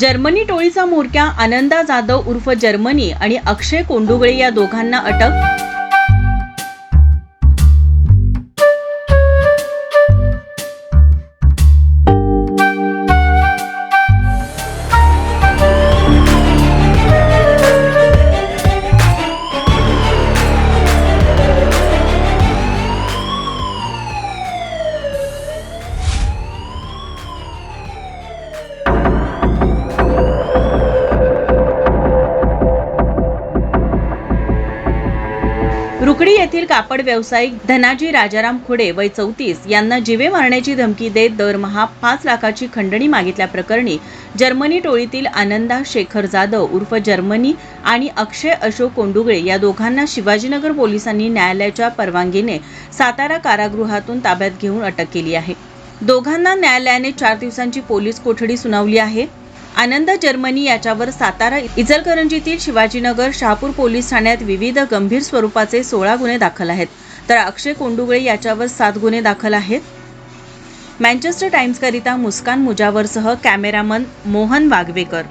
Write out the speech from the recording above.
Germany टोळीचा म्होरक्या आनंदा जाधव उर्फ जर्मनी आणि अक्षय कोंडुगळे या दोघांना अटक? रुकडी येथील कापड व्यावसायिक धनाजी राजाराम खुडे वय चौतीस यांना जीवे मारण्याची धमकी देत दरमहा पाच लाखाची खंडणी मागितल्याप्रकरणी जर्मनी टोळीतील आनंदा शेखर जाधव उर्फ जर्मनी आणि अक्षय अशोक कोंडुगळे या दोघांना शिवाजीनगर पोलिसांनी न्यायालयाच्या परवानगीने सातारा कारागृहातून ताब्यात घेऊन अटक केली आहे. दोघांना न्यायालयाने चार दिवसांची पोलीस कोठडी सुनावली आहे. आनंद जर्मनी याच्यावर सातारा इचलकरंजीतील शिवाजीनगर शहापूर पोलीस ठाण्यात विविध गंभीर स्वरूपाचे सोळा गुन्हे दाखल आहेत. तर अक्षय कोंडुगळे याच्यावर सात गुन्हे दाखल आहेत. मँचेस्टर टाइम्सकरिता मुस्कान मुजावरसह कॅमेरामन मोहन वागवेकर